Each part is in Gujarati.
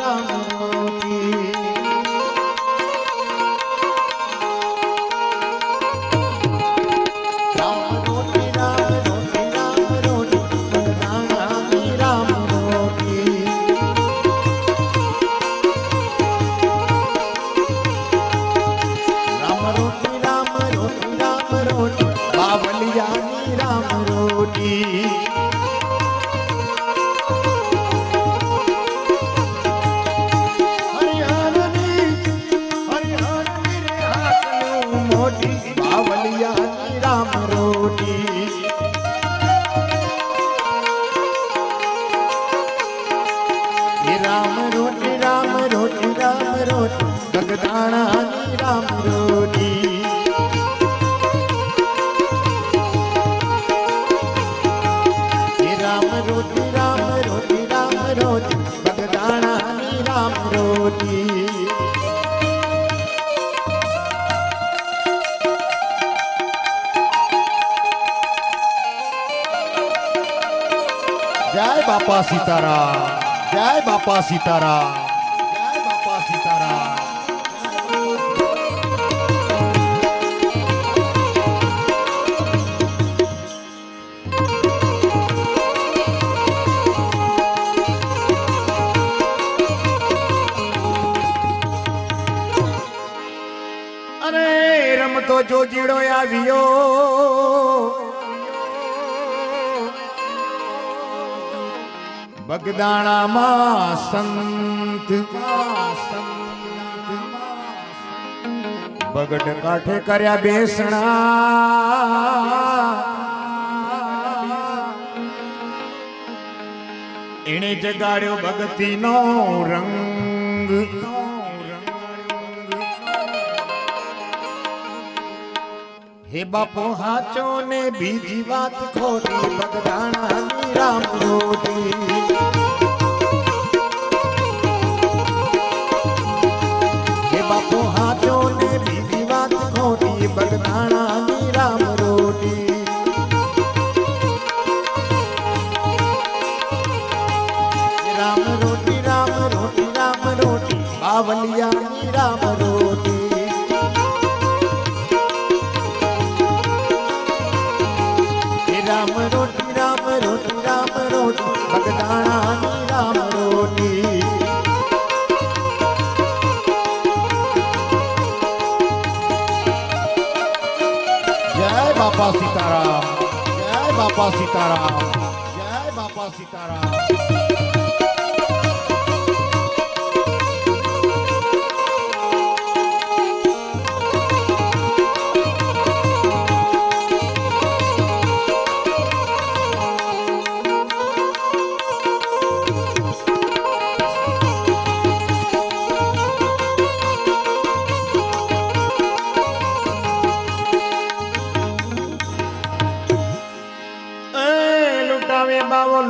રામ જય બાપા સીતારામ જય બાપા સીતારામ જય બાપા સીતારામ અરે રમતો જોજીડો આવ્યો બગદાણામાં સંત બગડ કાંઠે કર્યા બેસણા. એણે જગાડ્યો ભગતીનો રંગ. હે બાપો હાચો ને બીજી વાત ખોટી. બગદાણાની રામ રોટી. બાવલિયાની રામ રોટી. રામ રોટી રામ રોટી રામ રોટી બગદાણાની રામ રોટી. જય બાપા સીતારામ, જય બાપા સીતારામ, જય બાપા સીતારામ.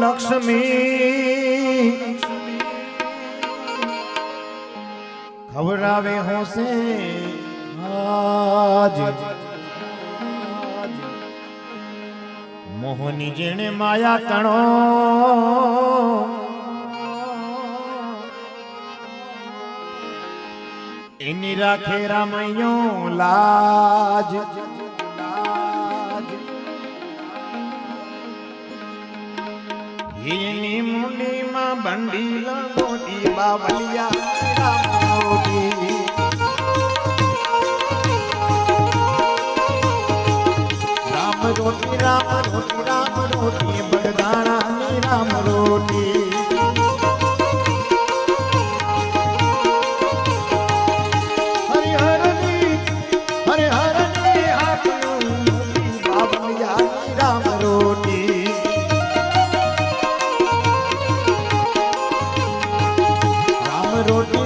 લક્ષ્મી. ખવડાવે હોશે મોહની જેણે માયા તણો. એની રાખે રામૈયો લાજ. એની મુંડીમાં બંડીલ મોટી બાવલિયા મોટી રામ રોટી રામ રોટી રામ રોટી બગદાણાની રામ રોટી. રામ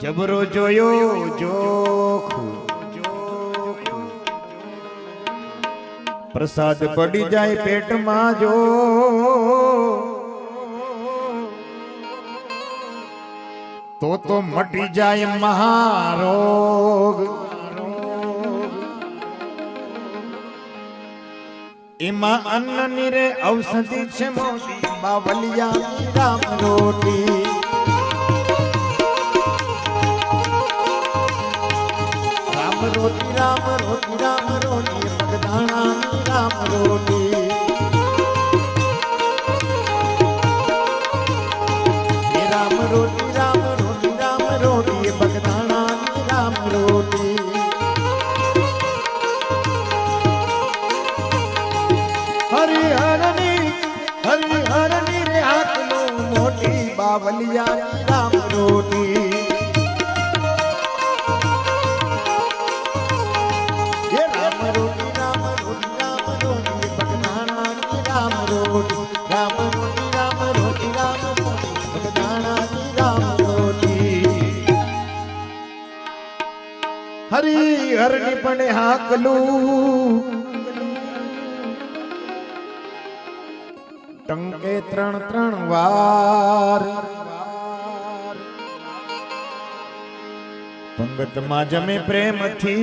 જબરો જોયો, જોખું. પ્રસાદ પડી જાય પેટમાં જો. તો તો મટી જાય મહારોગ. એમાં અન્ન નીરે ઔષધિ છે મોટી, બાવલિયા, રામ રોટી. હરિહરની હરિહરની હાથનું મોટી બાવલિયા. હરની પણ હાકલું. ટંકે ત્રણ ત્રણ વાર. પંગતમાં જમે પ્રેમથી.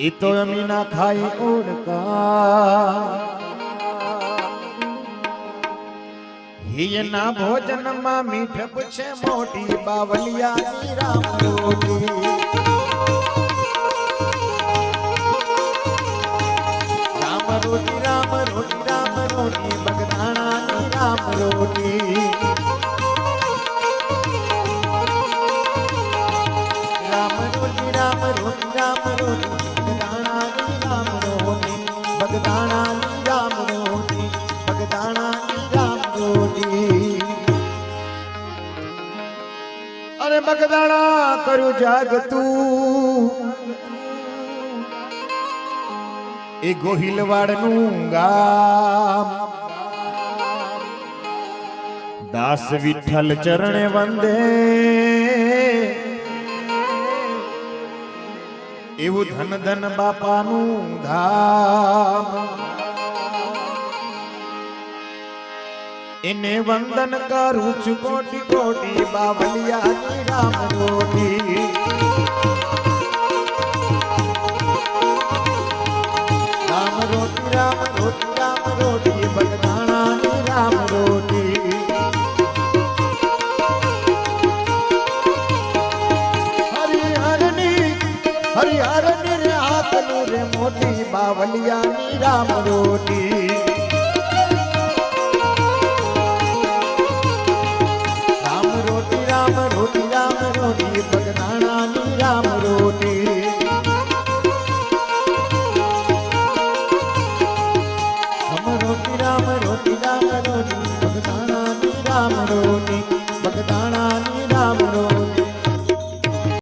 એ તો અમીના ખાઈ ઓડકા. હિયના ભોજનમાં મીઠ પૂછે મોટી બાવલિયા રામ રોટી. રામ રોટી રામ રોટી રામ રોટી બગદાણા રામ રોટી. કર્યું જાગતું એ ગોહિલવાડનું ગામ. દાસ વિઠ્ઠલ ચરણે વંદે. એવું ધન ધન બાપાનું ધામ. એને વંદન કરું છું કોટી કોટી, બાવલિયા રામ રોટી રામ રોટી રામ રોટી રામ રોટી બગદાણા રામ રોટી. હરિહરની હરિહરની હાથનું રે મોટી બાવલિયાની રામ રોટી.